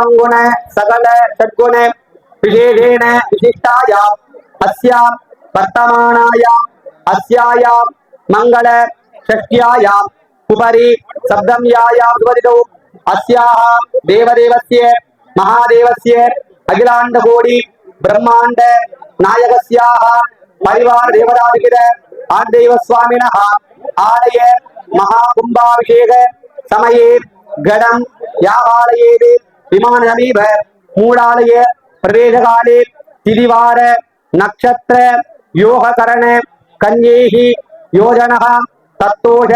சதாங்குண சகல சத்குண விசேஷேண விசிஷ்டாயாம் அஸ்யாம் வர்த்தமானாயாம் அஸ்யாயாம் மங்கள சஷ்டியாயாம் உபரி சப்தம் யாயாம் சுபதிதோ அஸ்யாஹ தேவதேவஸ்ய மகாதேவஸ்ய அகிலாண்ட கோடி பிரம்மாண்ட நாயகஸ்யாக பரிவார தேவதாதிகிர ஆண்டேவ சுவாமினஹ ஆலய மகா கும்பாபிஷேக சமயே கடம் யாவாலயேது விமானமீவர் மூடாலய பிரவேசகாலே திதிவார நக்ஷத்திர யோககரண கன்யேகி யோஜனகா தத்தோஷ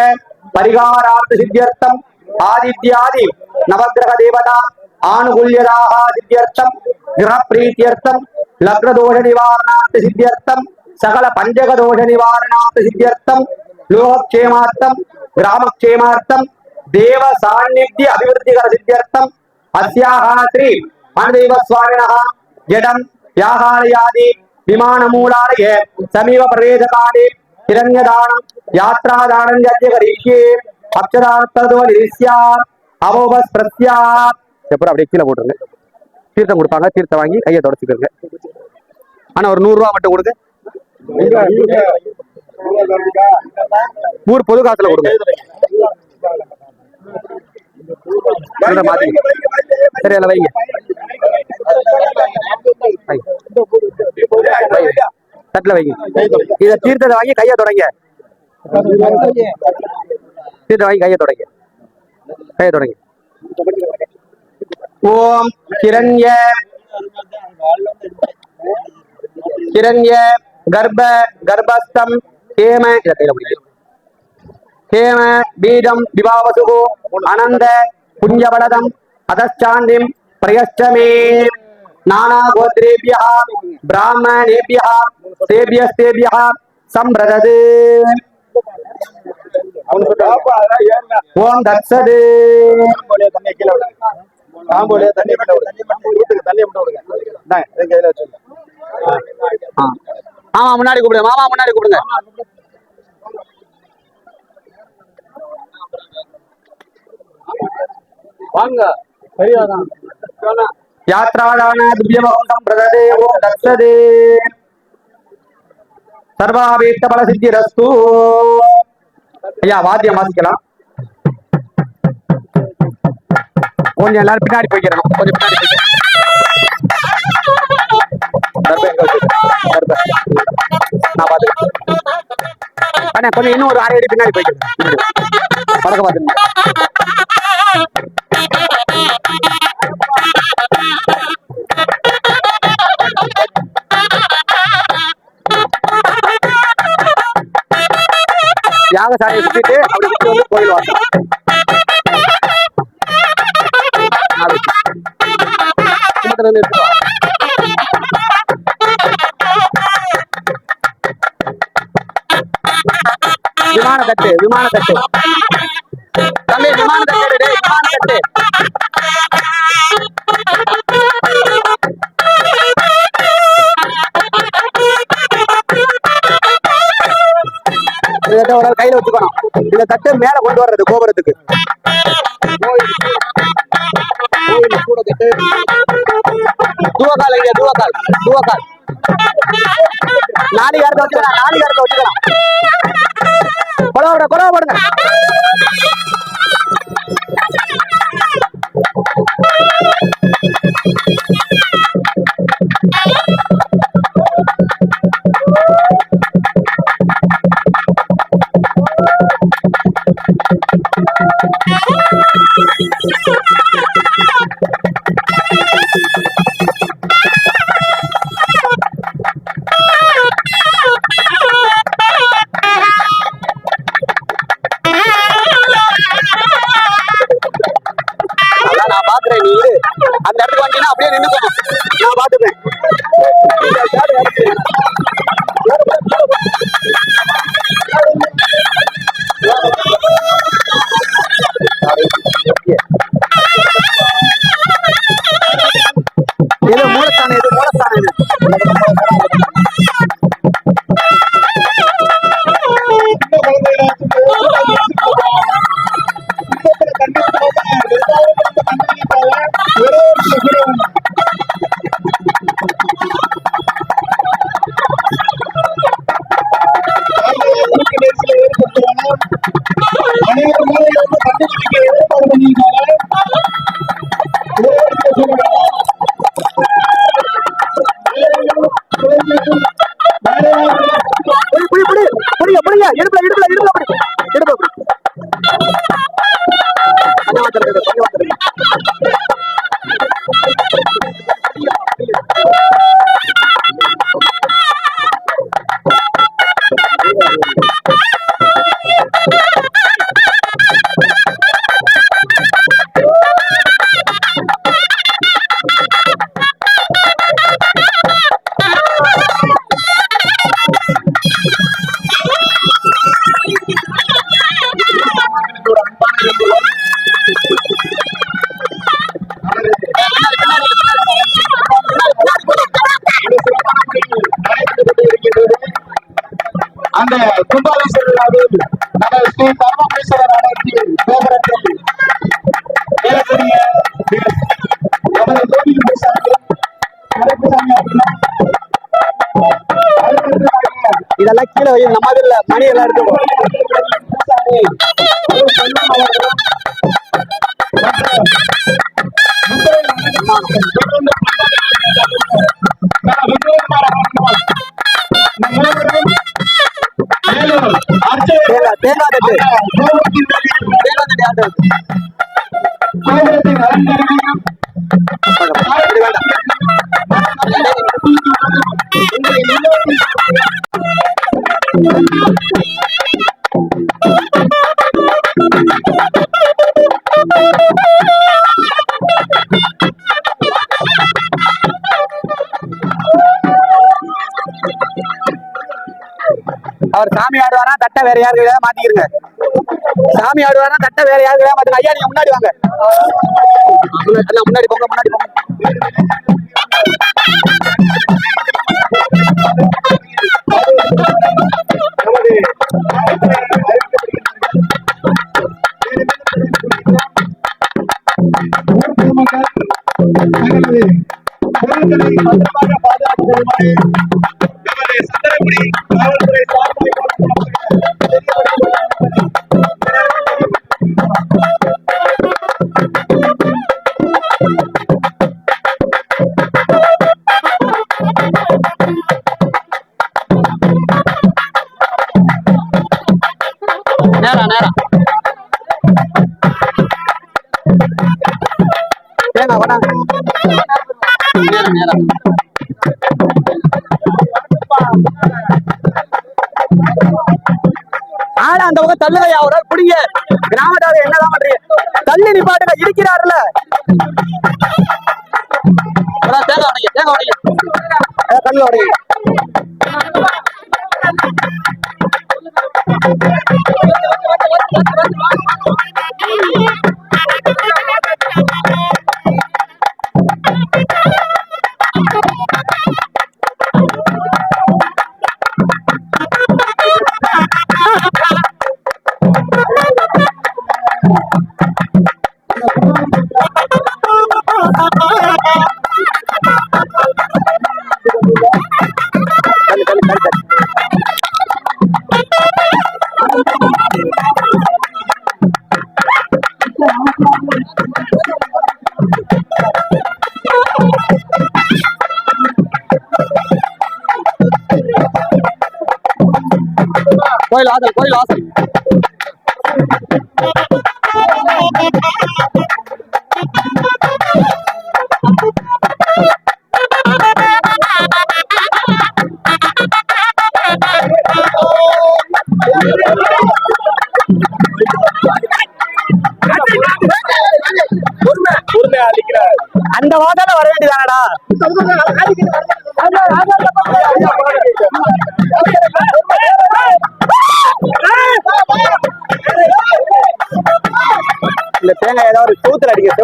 பரிகாரார்த்த சித்தியர்த்தம் ஆதித்யாதி நவகிரக தேவதா ஆணுகூல்யதாக சித்தியர்த்தம் கிரகப்பிரீத்தியர்த்தம் லக்னதோஷ நிவாரணார்த்த சித்தியர்த்தம் சகல பஞ்சகதோஷ நிவாரணார்த்த சித்தியர்த்தம் லோகக்ஷேமார்த்தம் கிராமக்ஷேமார்த்தம் தேவ சாநித்திய அபிவிருத்திகர சித்தியர்த்தம் அஸ்யாஹா ஸ்ரீ மனதெய்வ சுவாமினஹா ஜடம் வியாகாரயாதி விமானமூலாலய சமீப பிரவேசகாலே கிரண்யதானம் யாத்ராதானம் யஜ்யகரிஷ்யே அப்சராத்ததுவலிரிஷ்யா அவோபஸ் பிரத்யா எப்பறம் அப்படியே கீழே போட்டுருங்க. தீர்த்தம் கொடுப்பாங்க. தீர்த்தம் வாங்கி கையை தொடச்சிக்கோங்க ஆனா ஒரு நூறு ரூபா மட்டும் கொடுங்க. ஊர் பொது காசுல கொடுங்க. மாத்திங்க. சரி அதில் வைங்க. தட்டுல வைங்க. இத தீர்த்தத்தை வாங்கி கையை தொடங்க. தீர்த்தம் வாங்கி கையை தொடங்க. கையை தொடங்க. ஓம் கிரண்ய கிரண்ய கர்ப்ப கர்ப்பஸ்தம் ஹேம. இதை கையில பிடிக்கணும் ஹேம பீஜம் விபாவசுகு அனந்த புஞ்சபலதம் அதச்சாண்டிம் பிரயஷ்டமே. நானா கோத்ரேபியா பிராமணேபியா தேபியஸ்தேபியா சம்பிரதது. ஓம் தத்சது. தாம்போலியா தண்ணி மட்டும் விடுங்க வீட்டுக்கு தண்ணி மட்டும் விடுங்க. இந்தாங்க, இதை கையில வச்சுங்க ஆ. மாமா முன்னாடி கூப்பிடுங்க. மாமா முன்னாடி கூப்பிடுங்க. வாங்க. சரியாதான். யாத்ராதான திவ்யமகம் பிரததே ஓம் தத்சதே. சர்வாபீஷ்ட பல சித்திரஸ்து ஐயா வாத்தியம் வாசிக்கலாம். கொஞ்சம் எல்லாரும் பின்னாடி போய்க்கிறணும் கொஞ்சம் பின்னாடி. நான் பாத்துக்கிறேன் கொஞ்சம் இன்னும் ஒரு அரை அடி பின்னாடி போய்க்கிறேன். பழக்க பாத்துருங்க யாகசாலையை சுத்திட்டு அப்படி சுத்தி வந்து கோயில் விமான தட்டு விமான தட்டு இதை ஒரு கையில வச்சுக்கணும். இந்த தட்டு மேல கொண்டு வர்றது கோபுரத்துக்கு. தூவக்கால் ஐயா தூவக்கால் தூவக்கால். நாலு காரத்தை வச்சுக்கலாம் நாலு காரத்தை வச்சுக்கலாம். கொலவா விட போடுங்க. புடி புடி எல்லாம் கீழே வை நம்ம மணி எல்லாம் இருக்கும் அவர் சாமி ஆடுவாரா தட்டை வேற யாருக்கு ஏதாவது மாத்திக்கிறங்க சாமி ஆடுவாரா தட்டை வேற யாருக்கு ஏதாவது மாத்துங்க ஐயா நீங்க முன்னாடி வாங்க. முன்னாடி போங்க முன்னாடி போங்க. நமது ஊர் பொதுமக்கள் நேரா ஆனா அந்த பக்கம் தள்ளுகையா ஒரு ஆள் பிடிங்க. கிராமத்தால என்னதான் பண்றீங்க? தள்ளி நிப்பாட்டுங்க இருக்கிறாருல தேங்க தேங்காய் உடைங்க தேங்காய் உடைங்க. அதான் உடைங்க. கோயில் வாசல் கோயில் ஆசல் அந்த வாதால வர வேண்டியதானடா?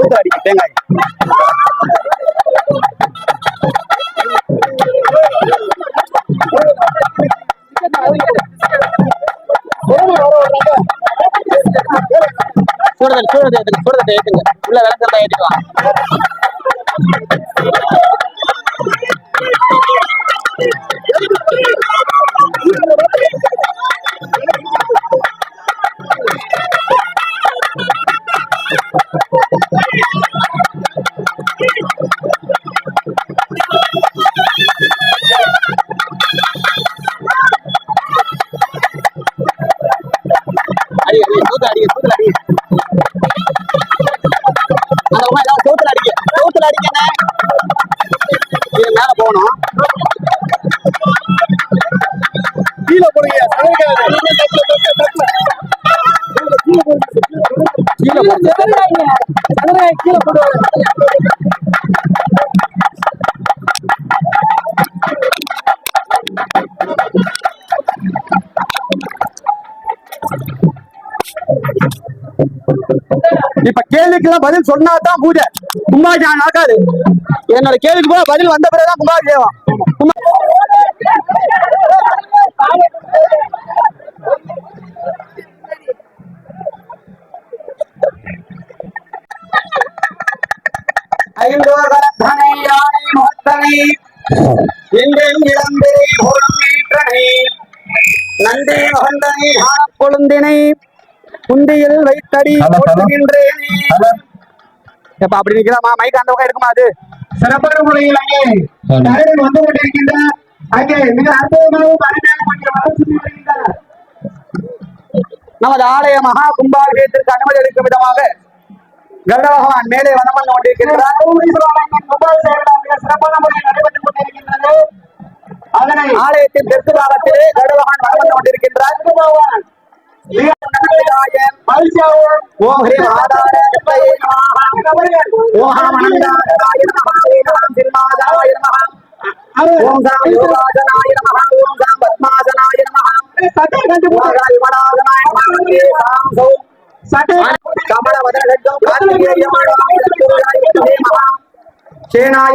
செவுத்துல அடிக்கும் தேங்காய் வரும் சூடதல் சூடத்தை ஏற்றுங்க சூடத்தை ஏத்துங்க உள்ள விளக்கத்தை ஏத்திக்கலாம். கீழே போடுங்க. கீழே போடுங்க. கீழே போடுவாங்க இப்ப கேள்விக்கெல்லாம் பதில் சொன்னாதான் பூஜை. கும்பாபிஷேகம் நடக்காது. என்னோட கேள்விக்கு கூட பதில் வந்த பிறகுதான் கும்பாபிஷேகம். கொழுந்தினை குந்தியில் வைத்தடி. போற்றுகின்றேனே எப்ப அப்படி நிக்கலாமா மைக் அந்த பக்கம் இருக்குமா அது? சிறப்பான முறையில் அங்கே தலைவர் வந்து கொண்டிருக்கின்ற அங்கே மிக அற்புதமாகவும் அருமையாக நமது ஆலய மகா கும்பாபிஷேகத்திற்கு அனுமதி அளிக்கும் விதமாக கருட பகவான் மேலே வனம் வந்து கொண்டிருக்கிறார். சிறப்பான முறையில் நடைபெற்றுக் கொண்டிருக்கின்றது. ஆலயத்தின் தெற்கு பாகத்திலே கருட பகவான் வனம் வந்து கொண்டிருக்கின்றார் ஓம் ஹ்ரீம் ஆதார ஹாம் சாம் யோகாசனாய சாம் பத்மாசனாய விமலாசனாய சாம் சேனாய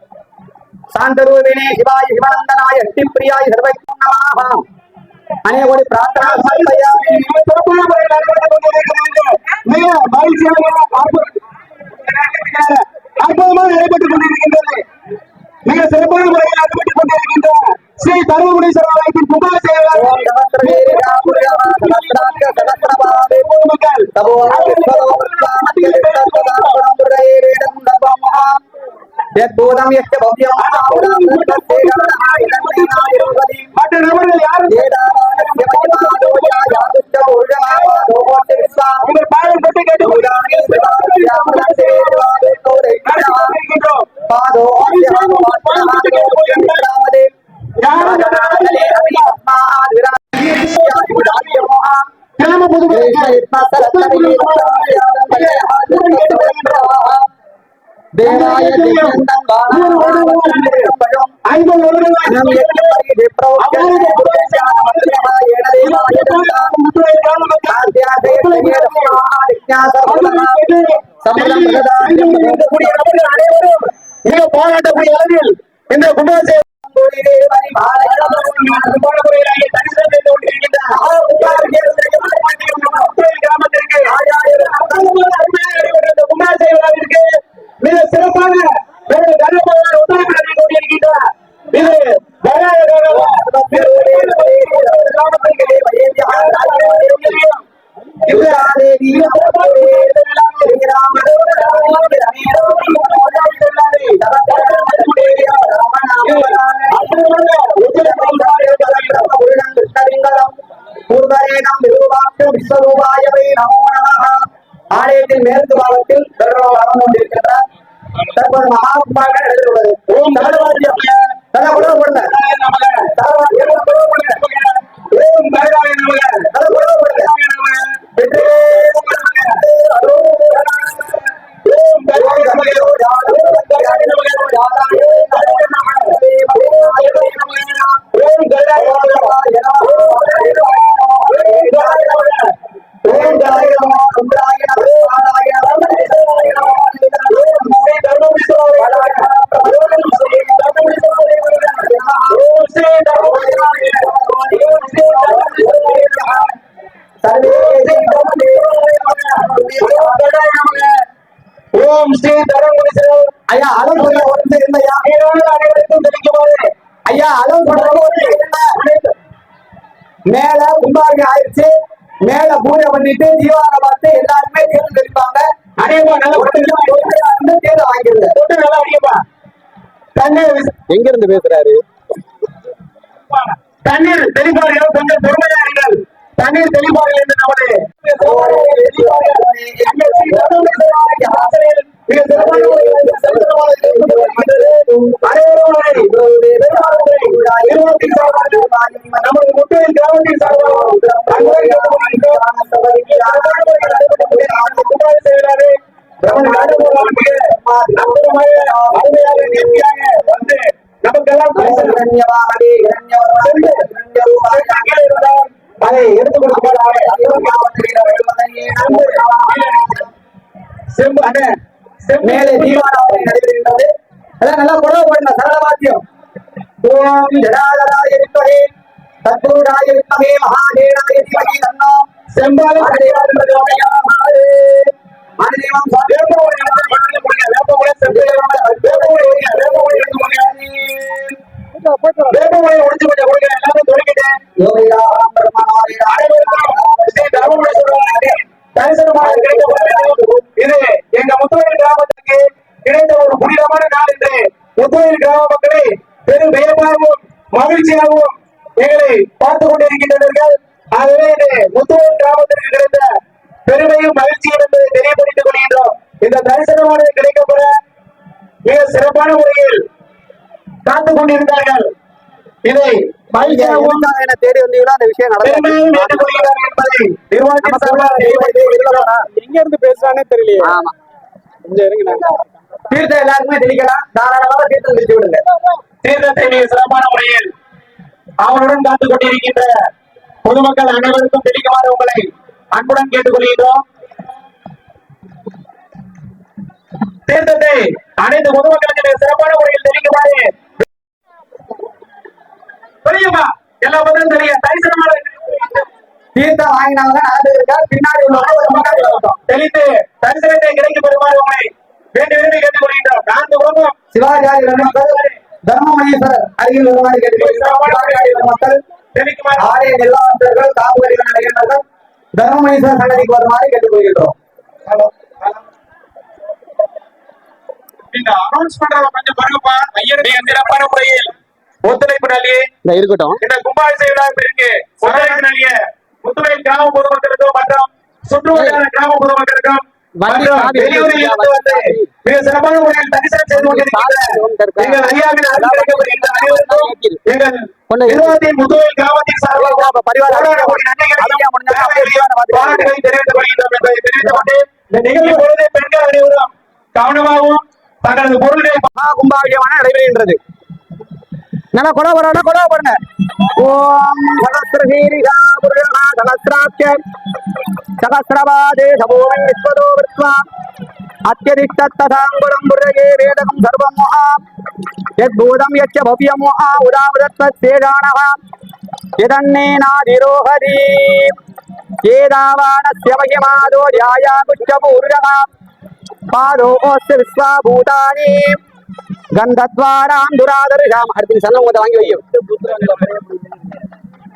அநேக கோடி பிரார்த்தனா சமர்ப்பயாமி சிறப்பான முறையில் நடைபெற்றுக் கொண்டிருக்கிறது மிக மகிழ்ச்சியாக அற்புதமாக நடைபெற்றுக் கொண்டிருக்கின்றது மிக சிறப்பான முறையில் நடைபெற்றுக் கொண்டிருக்கின்ற ஸ்ரீ தருமபுரீஸ்வரர் ஆலயத்தின் யத்பூதம் யஸ்ய பவ்யம் ஆவுரம் தத்தேகமனாயிரமணிநாயோகதி மற்ற நபர்கள் யாரும் ஐயா அளவு நிமிஷம் இருந்தய்யா நீரான அனைவருக்கும் தெரிவிக்குமாறு ஐயா அளவு நிமிஷம் இருங்க. மேல கும்பாபி ஆயிடுச்சு. மேல பூஜை பண்ணிட்டு தீபாவளி பார்த்து எல்லாருமே தேர்ந்து தெளிப்பாங்க அனைவா நல்ல ஒரு நிமிஷம் இருந்து தேர்தல் வாங்கிடுங்க தொட்டு நல்லா தண்ணீர் விச- எங்க இருந்து பேசுறாரு? ஜடாதராய வித்மகே தத்புருடாய வித்மகே மகாதேவாய தீமகி தன்னோ செம்பாலும் மனிதேவம் எடுத்து மண்ணில் ஒடிங்க. வேப்பமூலை எடுத்து போடுங்க. பேசுறானே தெரியலையே. ஆமா. கொஞ்சம் இருங்க. தீர்த்தம் எல்லாருக்குமே தெளிக்கலாம் தாராளமாக தீர்த்தம் தெளிச்சு விடுங்க. தீர்த்தத்தை மிக சிறப்பான முறையில் அவருடன் காத்துக் கொண்டிருக்கின்ற பொதுமக்கள் அனைவருக்கும் தெரிவிக்குமாறு உங்களை அன்புடன் கேட்டுக்கொள்கிறோம் தீர்த்தத்தை அனைத்து பொதுமக்களுக்கு மிக சிறப்பான முறையில் தெரிவிக்குமாறு தெரியுமா? எல்லா பத்திரம் தெரியும். தரிசனமான தீர்த்தம் வாங்கினாங்க இருக்கா? பின்னாடி உள்ளவங்க ஒரு மக்கள் இருக்கட்டும். தெளித்து தரிசனத்தை கிடைக்க பெறுமாறு உங்களை வேண்டி விரும்பி கேட்டுக்கொள்கின்றோம் நான்கு குடும்பம். சிவாஜாரி மக்கள் தர்மமுனீஸ்வரர் அருகில் வருமாறு கேட்டுக்கொள்கிறோம் சிவாஜாரி மக்கள் ஆரிய நிர்வாகத்தர்கள் காப்புகளிகள் நடைகின்றனர் தர்மமுனீஸ்வரர் சன்னதிக்கு வருமாறு கேட்டுக்கொள்கிறோம் நீங்க அனௌன்ஸ் பண்றத கொஞ்சம் பாருங்கப்பா. ஐயர் மிக சிறப்பான முறையில் ஒத்துழைப்பு இந்த இருக்கட்டும். இந்த கும்பாபிஷேக விழாவிற்கு ஒத்துழைப்பு நல்கிய முத்துவேல் கிராம பொதுமக்களுக்கும் மற்றும் சுற்றுவட்டார கிராம பொதுமக்களுக்கும் மற்றும் சாவி வெளியூரில் இருந்து வந்து மிக சிறப்பான முறையில் தரிசனம் செய்து கொண்டிருக்கின்ற எங்கள் ஐயாவின் அருள் கிடைக்கப்படுகின்ற அனைவருக்கும் எங்கள் நிறுவனத்தின் முத்துவேல் கிராமத்தின் சார்பாக தெரிவித்துக் கொள்கின்றோம் என்பதை தெரிவித்துக் கொண்டு இந்த நிகழ்வு பொழுது பெண்கள் அனைவரும் கவனமாகவும் தங்களது பொருள்களை மகா கும்பாபிஷேகமான நடைபெறுகின்றது. நல்லா கொடை போறாங்க கொடை போடுங்க ஓம் சகஸ்ரஹீரிகா புருஷா சகஸ்ராட்ச சகஸ்ரபாதே சபோமன் விஸ்வதோ வித்வா அத்தியதிஷ்டத்ததாங்குலம் புருஷே வேதகம் சர்வம் மகா யத்பூதம் யச்ச பவ்யம் மகா உதாவதத்வத்சேஷாணः यदन्नेनाधिरोहति ஏதாவானஸ்ய மகிமாதோ ध्यायाकुच्चपूर्णः பாதோஸ்ய விஸ்வாபூதானி கந்தத்வாராம் துராதருஷாம் அடுத்து சந்தம் உங்களை வாங்கி வையும்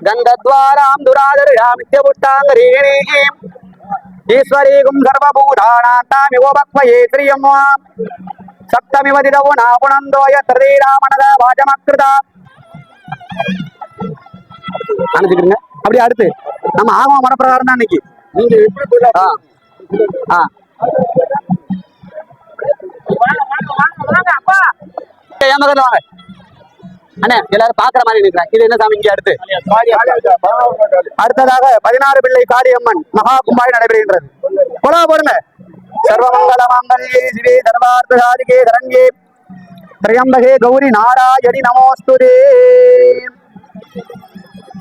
கந்தத்வாராம் துராதருஷாம் நித்யபுட்டாங்கரீணீம் ஈஸ்வரீகும் சர்வபூதானாந்தாமிவோபக்வயே ஸ்ரீயம் சப்தமிவ திதவு நாபுணந்தோய திருதீராமணத வாஜமக்ருதா. அனுப்பிக்கிறீங்க அப்படியே அடுத்து. நம்ம ஆகம மனப்பிரகாரம் தான் இன்னைக்கு. நீங்க எப்படி ஆ. ஆ. என் வாங்க அண்ணே எல்லாரும் பாக்குற மாதிரி நிற்கிறேன் இது என்ன சாமி? இங்க அடுத்து. அடுத்ததாக பதினாறு பிள்ளை காளியம்மன் மகா கும்பாய் நடைபெறுகின்றது. கொலா போடுங்க. சர்வமங்கல மாங்கல்யே சிவே சர்வார்த்த சாதிகே சரண்யே கௌரி நாராயணி நமோஸ்துதே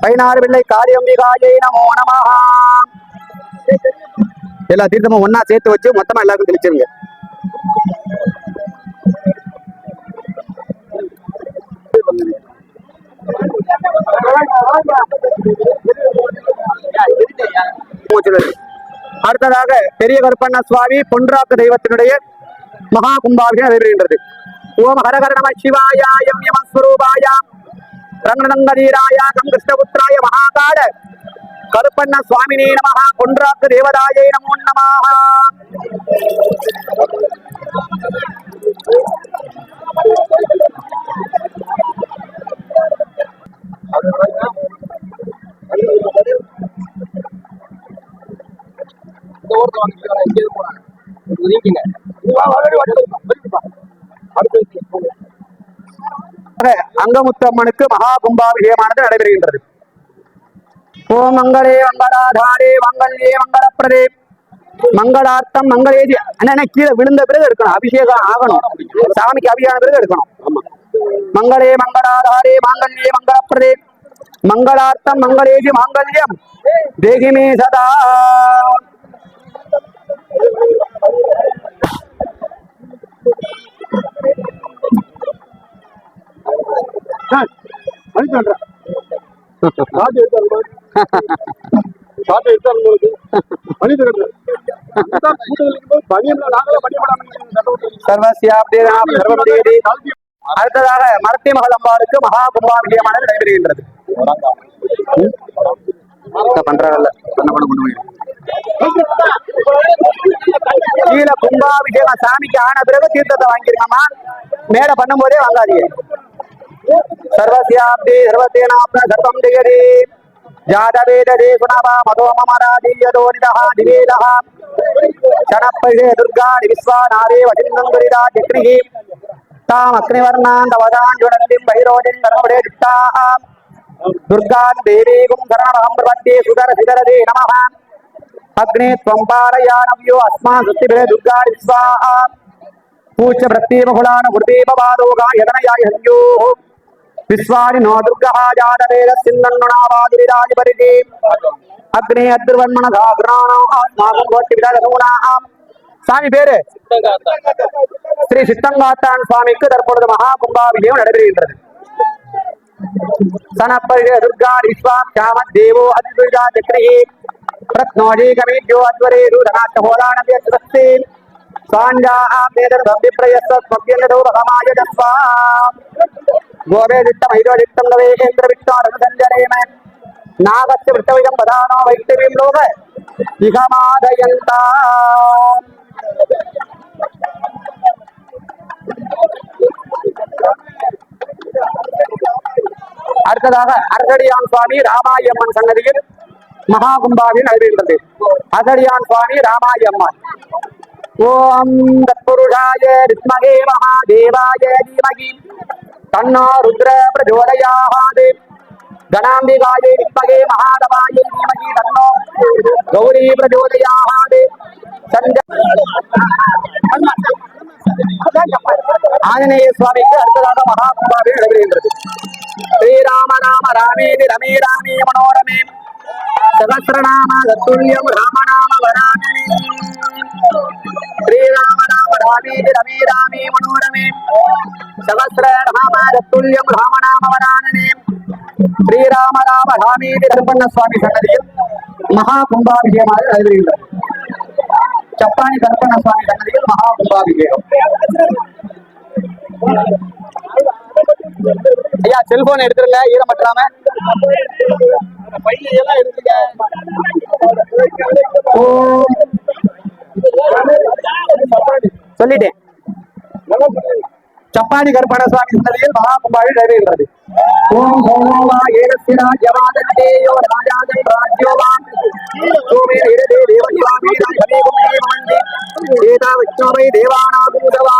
பதினாறு பிள்ளை காளியம்பிகாயை நமோ நமஹா. எல்லா தீர்த்தமும் ஒன்னா சேர்த்து வச்சு மொத்தமா எல்லாருக்கும் தெளிச்சிருங்க. அடுத்ததாக பெரிய கருப்பண்ண சுவாமி பொன்றாக்கு தெய்வத்தினுடைய மகா கும்பாபிஷேகம் நடைபெறுகின்றது. ஓம் ஹரஹர நம சிவாய எம் யமஸ்வரூபாய ரங்கநந்தீராய கம் கிருஷ்ணபுத்திராய மகாகால கருப்பண்ண சுவாமினே நம கொன்றாக்கு தேவதாயை நமோ நமாக அங்கமுத்தம்மனுக்கு மகா கும்பாபிஷேகமானது நடைபெறுகின்றது. ஓம் மங்களே மங்களாதாரே மங்கள்யே மங்களப்பிரதே. மங்களார்த்தம் மங்களேஜி அண்ணா கீழே விழுந்த பிறகு எடுக்கணும். அபிஷேகம் ஆகணும். சாமிக்கு அபிஷேகம் பிறகு எடுக்கணும். மங்களே மங்களாதாரே மாங்கல்யே மங்களப்பிரதே. மங்களார்த்தம் மங்களேஜி மாங்கல்யம். தேகிமே சதா. சர்வசியாப்தேனாம் சர்வதேதி அடுத்ததாக மரத்தி மகள் அம்பாளுக்கு மகா கும்பாபிஷேகமானது நடைபெறுகின்றது. பண்றாங்கல்ல. கீழே கும்பாபிஷேகம் சாமிக்கு ஆன பிறகு தீர்த்தத்தை வாங்கிருக்கமா மேல பண்ணும்போதே வாங்காதீங்க. சர்வசியாப்தி சர்வசேனாப்ன சர்வம் ஜெயதே జాతవేదేశుణవామతో మమ రాజీయదోనిద నివేద శనప్పే దుర్గా విశ్వానాదేవ చిన్నందురిదా చక్రి తామగ్నివర్ణాన్ తవదాంజుడందిం వైరోజన్ నరముడే దుట్టా దుర్గాన్ దేవీగుం ధరణమహం ప్రపత్తే సుధర సిధరదే నమ. అగ్నే త్వం పారయానవ్యో అస్మాన్ సృష్టిభిరే దుర్గా విశ్వా పూజ్య ప్రత్యేమహుళాన గురుదేవ వాదోగా యదనయాయ సంయోః விஸ்வாரினோ துர்காஜாதவேத சிந்தன்னுணாவாதிராஜபரிதி அக்னே அத்திருவன்மனதா கிராணம் ஆத்மாகம் கோஷ்டி விதாகூனாம் சாமி பேரு? ஸ்ரீ சித்தங்காத்தான் சுவாமிக்கு தற்பொழுது மகா கும்பாபிஷேகம் நடைபெறுகின்றது. சனப்பரிஷ துர்கா விஸ்வாம் காம தேவோ அத்விஜா சக்ரியே பிரத்னோஜி கமேஜோ அத்வரே ரூதநாத்த ஹோலாணவிய சுதஸ்தி சாஞ்சாஹா மேதர் சம்பிப்பிரயஸ்வ ஸ்வக்கியலதோ பகமாய தஸ்வாம் கோபேதித்தம் ஐரோதித்தம் நவேகேந்திரவித்தம் ரகுதஞ்சரேம நாகஸ்ய விட்டவிதம் பதானோ வைத்தவியம் லோக இகமாதயந்தாம் அடுத்ததாக அர்கடியான் சுவாமி ராமாயம்மன் சன்னதியில் மகாகும்பாவில் அறிவிக்கின்றது அர்கடியான் சுவாமி ராமாயம்மன் ஓம் தற்புருஷாய ரித்மகே மகாதேவாய தீமகி தன்னா ருத்ர பிரச்சோதயாத் கணாம்பிகாய வித்மகே மகாதவாய தீமகி தன்னோ கௌரி பிரச்சோதயாத் சஞ்ச ஆஞ்சநேய சுவாமிக்கு அடுத்ததாக மகா கும்பாவில் நடைபெறுகின்றது ஸ்ரீராம ராம ராமேதி ரமே ராமே மனோரமே சகசிரநாம தத்துல்யம் ராமநாம வராமே ஸ்ரீராம ராம ராமேதி ரமே ராமே மனோரமே. சகசிரநாம தத்துல்யம் ராமநாம வரானனே ஸ்ரீராம ராம ராமேதி கருப்பண்ண சுவாமி சன்னதியில் மகா கும்பாபிஷேகமாக நடைபெறுகிறது சப்பானி கருப்பண்ண சுவாமி சன்னதியில் மகா கும்பாபிஷேகம் ஐயா செல்போன் எடுத்துருங்க ஈரமற்றாம ஓம். சொல்லிட்டேன். சப்பானி கருப்பண சுவாமி சன்னதியில் மகா கும்பாவில் ஓம் சோமோவா ஏகஸ்ய ராஜ்யவாதந்தேயோ ராஜாதன் ராஜ்யோவா சோமே இடதே தேவஸ்வாமி ராஜதேவம் ஏதா விஷ்ணோவை தேவானாதூதவா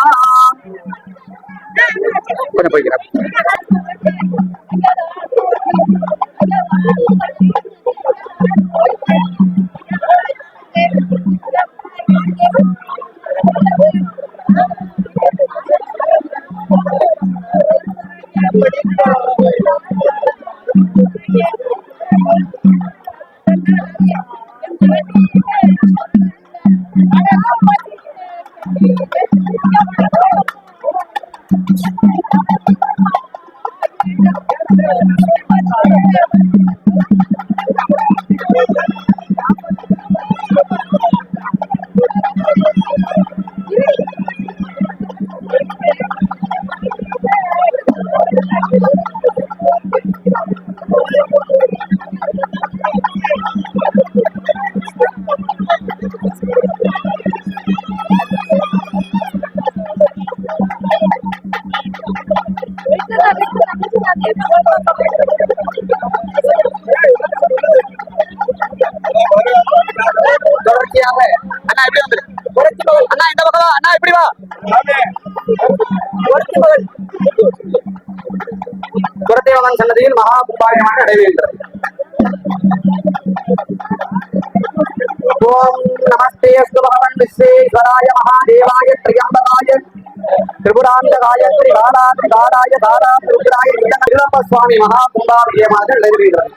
திரிபுராந்தகாய திரிகாலா திரிகாலாய தாரா திருபுராய திருலப்ப சுவாமி மகா கும்பாபிஷேகமாக நடைபெறுகிறது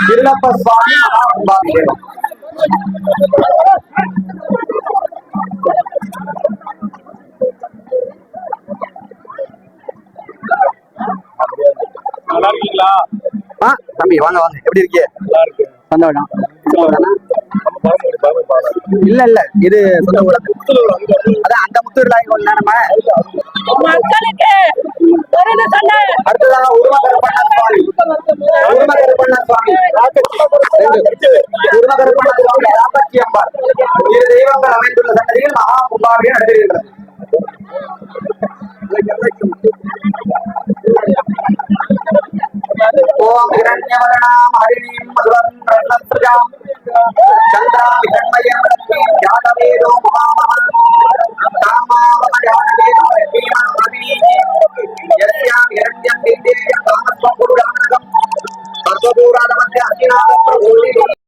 திருலப்ப சுவாமி மகா நல்லா இருக்கீங்களா ஆ தம்பி வாங்க வாங்க. எப்படி இருக்கீங்க? நல்லா இருக்கு இல்ல இல்ல இது சொந்த அதான் அந்த முத்தூர்ல இங்க நம்ம. மக்களுக்கு ஒரு சொன்ன அடுத்ததாக உருவகருப்பண்ண சுவாமி. சுவாமி. சுவாமி ராபத்தி அம்பாள். இரு தெய்வங்கள் அமைந்துள்ள சன்னதியில் மகா ஓம் இரண்யவரணாம் ஹரிணீம் மதுரம் ரத்னஸ்ருஜாம்